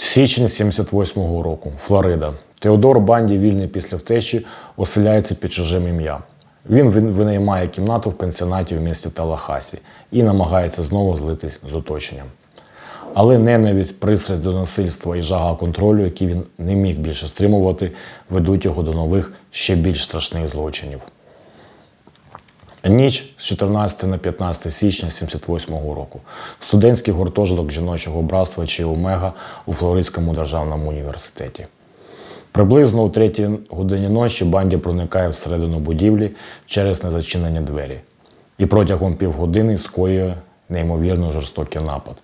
Січень 78-го року. Флорида. Теодор Банді, вільний після втечі, оселяється під чужим ім'ям. Він винаймає кімнату в пенсіонаті в місті Талахасі і намагається знову злитись з оточенням. Але ненависть, пристрасть до насильства і жага контролю, які він не міг більше стримувати, ведуть його до нових, ще більш страшних злочинів. Ніч з 14 на 15 січня 78 року. Студентський гуртожиток жіночого братства чи Омега у Флоридському державному університеті. Приблизно у третій годині ночі банді проникає всередину будівлі через незачинені двері. І протягом півгодини скоює неймовірно жорстокий напад.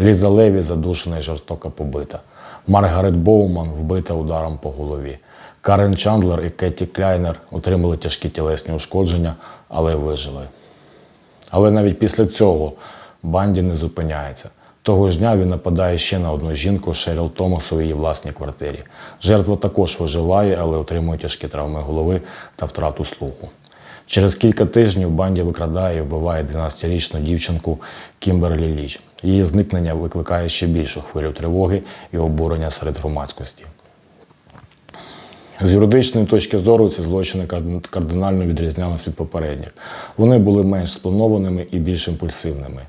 Ліза Леві задушена і жорстоко побита. Маргарет Боуман вбита ударом по голові. Карен Чандлер і Кетті Кляйнер отримали тяжкі тілесні ушкодження, але вижили. Але навіть після цього Банді не зупиняється. Того ж дня він нападає ще на одну жінку Шеріл Томас у її власній квартирі. Жертва також виживає, але отримує тяжкі травми голови та втрату слуху. Через кілька тижнів Банді викрадає і вбиває 12-річну дівчинку Кімберлі Ліч. Її зникнення викликає ще більшу хвилю тривоги і обурення серед громадськості. З юридичної точки зору ці злочини кар- кардинально відрізнялися від попередніх. Вони були менш спланованими і більш імпульсивними.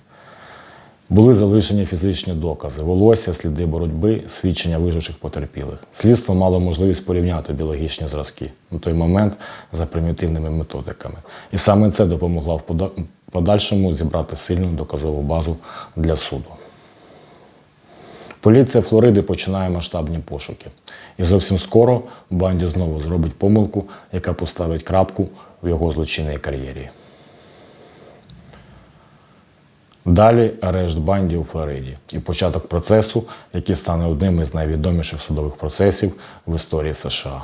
Були залишені фізичні докази, волосся, сліди боротьби, свідчення виживших потерпілих. Слідство мало можливість порівняти біологічні зразки на той момент за примітивними методиками. І саме це допомогло в подальшому зібрати сильну доказову базу для суду. Поліція Флориди починає масштабні пошуки. І зовсім скоро Банді знову зробить помилку, яка поставить крапку в його злочинній кар'єрі. Далі арешт Банді у Флориді і початок процесу, який стане одним із найвідоміших судових процесів в історії США.